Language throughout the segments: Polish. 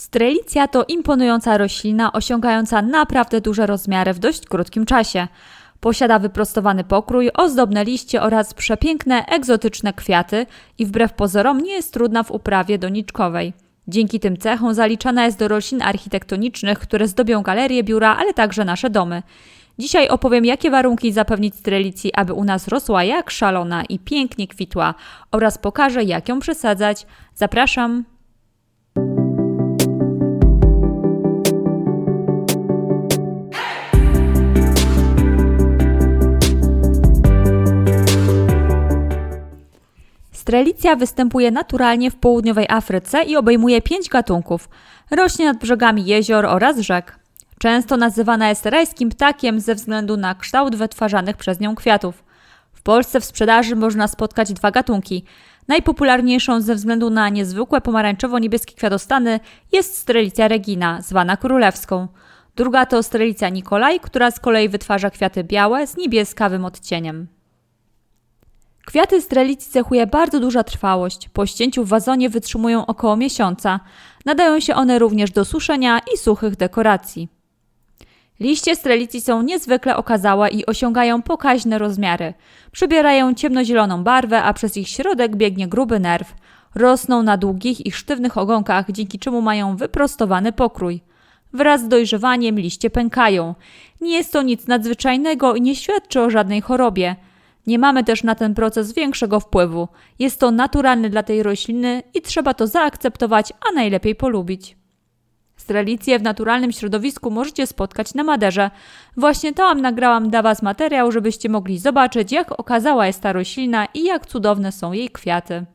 Strelicja to imponująca roślina osiągająca naprawdę duże rozmiary w dość krótkim czasie. Posiada wyprostowany pokrój, ozdobne liście oraz przepiękne, egzotyczne kwiaty i wbrew pozorom nie jest trudna w uprawie doniczkowej. Dzięki tym cechom zaliczana jest do roślin architektonicznych, które zdobią galerie, biura, ale także nasze domy. Dzisiaj opowiem, jakie warunki zapewnić strelicji, aby u nas rosła jak szalona i pięknie kwitła oraz pokażę, jak ją przesadzać. Zapraszam! Strelicja występuje naturalnie w południowej Afryce i obejmuje pięć gatunków. Rośnie nad brzegami jezior oraz rzek. Często nazywana jest rajskim ptakiem ze względu na kształt wytwarzanych przez nią kwiatów. W Polsce w sprzedaży można spotkać dwa gatunki. Najpopularniejszą ze względu na niezwykłe pomarańczowo-niebieskie kwiatostany jest strelicja regina, zwana królewską. Druga to strelicja Nikolaj, która z kolei wytwarza kwiaty białe z niebieskawym odcieniem. Kwiaty strelicji cechuje bardzo duża trwałość. Po ścięciu w wazonie wytrzymują około miesiąca. Nadają się one również do suszenia i suchych dekoracji. Liście strelicji są niezwykle okazałe i osiągają pokaźne rozmiary. Przybierają ciemnozieloną barwę, a przez ich środek biegnie gruby nerw. Rosną na długich i sztywnych ogonkach, dzięki czemu mają wyprostowany pokrój. Wraz z dojrzewaniem liście pękają. Nie jest to nic nadzwyczajnego i nie świadczy o żadnej chorobie. Nie mamy też na ten proces większego wpływu. Jest to naturalny dla tej rośliny i trzeba to zaakceptować, a najlepiej polubić. Strelicję w naturalnym środowisku możecie spotkać na Maderze. Właśnie tam nagrałam dla Was materiał, żebyście mogli zobaczyć, jak okazała jest ta roślina i jak cudowne są jej kwiaty.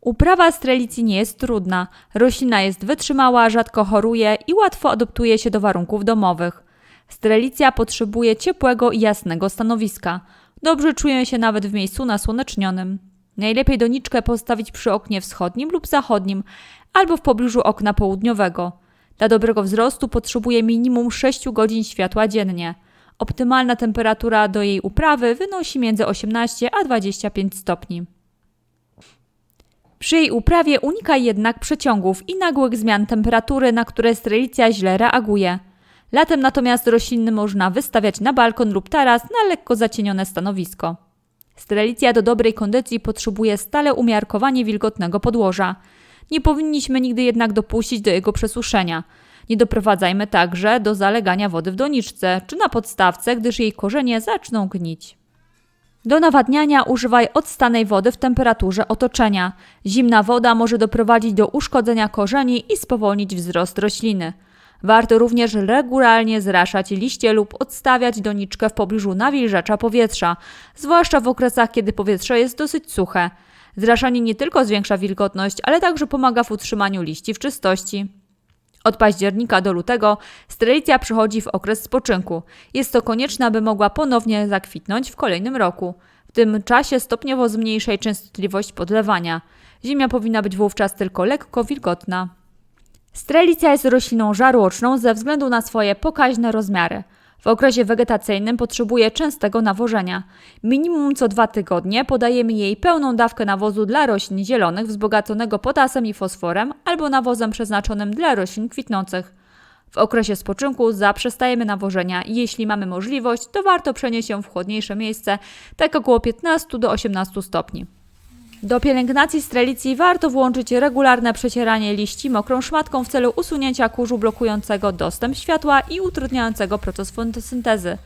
Uprawa strelicji nie jest trudna. Roślina jest wytrzymała, rzadko choruje i łatwo adoptuje się do warunków domowych. Strelicja potrzebuje ciepłego i jasnego stanowiska. Dobrze czuje się nawet w miejscu nasłonecznionym. Najlepiej doniczkę postawić przy oknie wschodnim lub zachodnim, albo w pobliżu okna południowego. Dla dobrego wzrostu potrzebuje minimum 6 godzin światła dziennie. Optymalna temperatura do jej uprawy wynosi między 18 a 25 stopni. Przy jej uprawie unikaj jednak przeciągów i nagłych zmian temperatury, na które strelicja źle reaguje. Latem natomiast rośliny można wystawiać na balkon lub taras na lekko zacienione stanowisko. Strelicja do dobrej kondycji potrzebuje stale umiarkowanie wilgotnego podłoża. Nie powinniśmy nigdy jednak dopuścić do jego przesuszenia. Nie doprowadzajmy także do zalegania wody w doniczce czy na podstawce, gdyż jej korzenie zaczną gnić. Do nawadniania używaj odstanej wody w temperaturze otoczenia. Zimna woda może doprowadzić do uszkodzenia korzeni i spowolnić wzrost rośliny. Warto również regularnie zraszać liście lub odstawiać doniczkę w pobliżu nawilżacza powietrza, zwłaszcza w okresach, kiedy powietrze jest dosyć suche. Zraszanie nie tylko zwiększa wilgotność, ale także pomaga w utrzymaniu liści w czystości. Od października do lutego strelicja przychodzi w okres spoczynku. Jest to konieczne, aby mogła ponownie zakwitnąć w kolejnym roku. W tym czasie stopniowo zmniejszaj częstotliwość podlewania. Ziemia powinna być wówczas tylko lekko wilgotna. Strelicja jest rośliną żarłoczną ze względu na swoje pokaźne rozmiary. W okresie wegetacyjnym potrzebuje częstego nawożenia. Minimum co dwa tygodnie podajemy jej pełną dawkę nawozu dla roślin zielonych wzbogaconego potasem i fosforem albo nawozem przeznaczonym dla roślin kwitnących. W okresie spoczynku zaprzestajemy nawożenia jeśli mamy możliwość, to warto przenieść ją w chłodniejsze miejsce, tak około 15 do 18 stopni. Do pielęgnacji strelicji warto włączyć regularne przecieranie liści mokrą szmatką w celu usunięcia kurzu blokującego dostęp światła i utrudniającego proces fotosyntezy.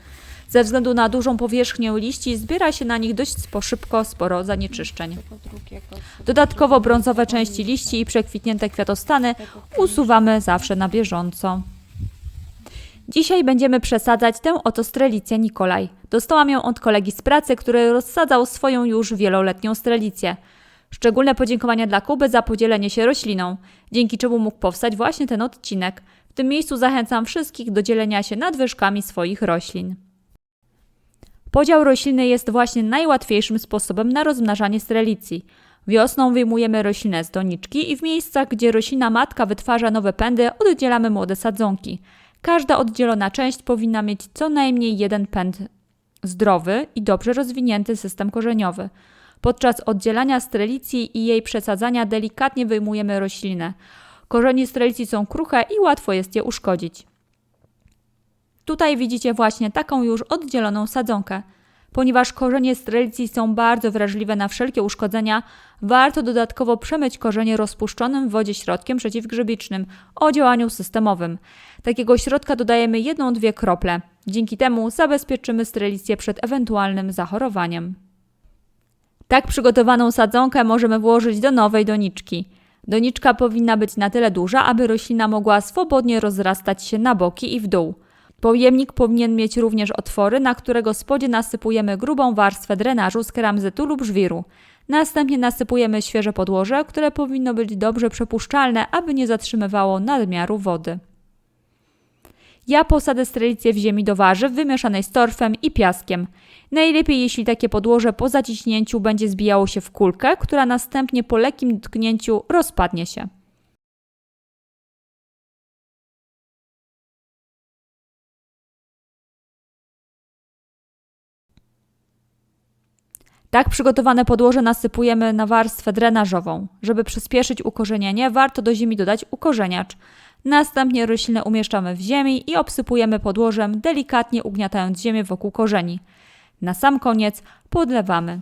Ze względu na dużą powierzchnię liści zbiera się na nich dość szybko sporo zanieczyszczeń. Dodatkowo brązowe części liści i przekwitnięte kwiatostany usuwamy zawsze na bieżąco. Dzisiaj będziemy przesadzać tę oto strelicję Nikolaj. Dostałam ją od kolegi z pracy, który rozsadzał swoją już wieloletnią strelicję. Szczególne podziękowania dla Kuby za podzielenie się rośliną, dzięki czemu mógł powstać właśnie ten odcinek. W tym miejscu zachęcam wszystkich do dzielenia się nadwyżkami swoich roślin. Podział rośliny jest właśnie najłatwiejszym sposobem na rozmnażanie strelicji. Wiosną wyjmujemy roślinę z doniczki i w miejscach, gdzie roślina matka wytwarza nowe pędy, oddzielamy młode sadzonki. Każda oddzielona część powinna mieć co najmniej jeden pęd zdrowy i dobrze rozwinięty system korzeniowy. Podczas oddzielania strelicji i jej przesadzania delikatnie wyjmujemy roślinę. Korzenie strelicji są kruche i łatwo jest je uszkodzić. Tutaj widzicie właśnie taką już oddzieloną sadzonkę. Ponieważ korzenie strelicji są bardzo wrażliwe na wszelkie uszkodzenia, warto dodatkowo przemyć korzenie rozpuszczonym w wodzie środkiem przeciwgrzybicznym o działaniu systemowym. Takiego środka dodajemy jedną-dwie krople. Dzięki temu zabezpieczymy strelicję przed ewentualnym zachorowaniem. Tak przygotowaną sadzonkę możemy włożyć do nowej doniczki. Doniczka powinna być na tyle duża, aby roślina mogła swobodnie rozrastać się na boki i w dół. Pojemnik powinien mieć również otwory, na którego spodzie nasypujemy grubą warstwę drenażu z keramzytu lub żwiru. Następnie nasypujemy świeże podłoże, które powinno być dobrze przepuszczalne, aby nie zatrzymywało nadmiaru wody. Ja posadę strelicję w ziemi do warzyw wymieszanej z torfem i piaskiem. Najlepiej jeśli takie podłoże po zaciśnięciu będzie zbijało się w kulkę, która następnie po lekkim dotknięciu rozpadnie się. Tak przygotowane podłoże nasypujemy na warstwę drenażową. Żeby przyspieszyć ukorzenienie, warto do ziemi dodać ukorzeniacz. Następnie roślinę umieszczamy w ziemi i obsypujemy podłożem, delikatnie ugniatając ziemię wokół korzeni. Na sam koniec podlewamy.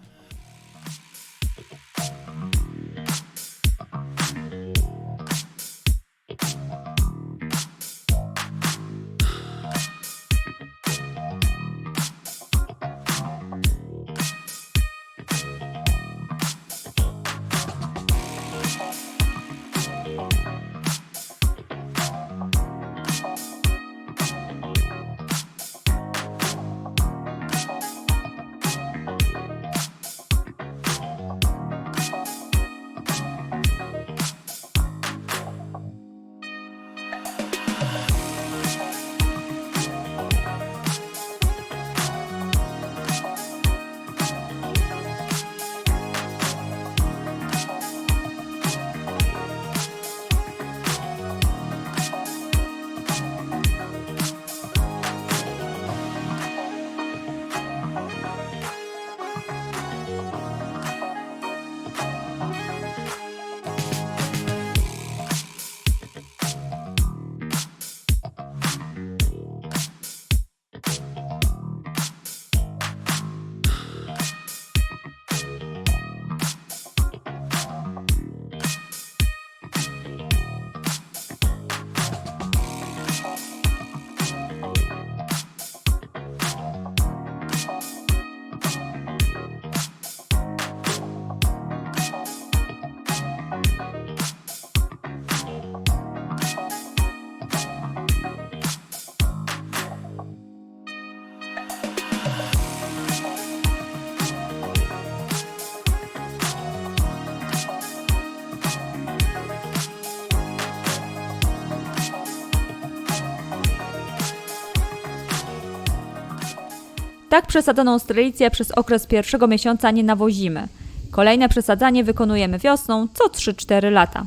Tak przesadzoną strelicję przez okres pierwszego miesiąca nie nawozimy. Kolejne przesadzanie wykonujemy wiosną co 3-4 lata.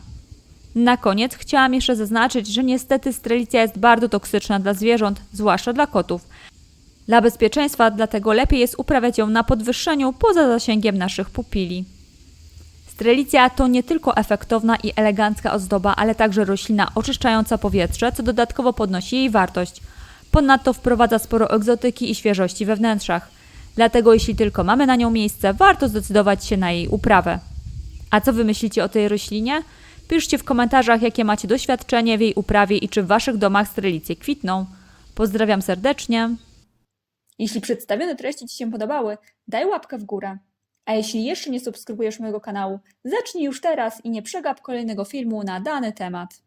Na koniec chciałam jeszcze zaznaczyć, że niestety strelicja jest bardzo toksyczna dla zwierząt, zwłaszcza dla kotów. Dla bezpieczeństwa dlatego lepiej jest uprawiać ją na podwyższeniu poza zasięgiem naszych pupili. Strelicja to nie tylko efektowna i elegancka ozdoba, ale także roślina oczyszczająca powietrze, co dodatkowo podnosi jej wartość. Ponadto wprowadza sporo egzotyki i świeżości we wnętrzach. Dlatego jeśli tylko mamy na nią miejsce, warto zdecydować się na jej uprawę. A co wy myślicie o tej roślinie? Piszcie w komentarzach, jakie macie doświadczenie w jej uprawie i czy w waszych domach strelicje kwitną. Pozdrawiam serdecznie. Jeśli przedstawione treści Ci się podobały, daj łapkę w górę. A jeśli jeszcze nie subskrybujesz mojego kanału, zacznij już teraz i nie przegap kolejnego filmu na dany temat.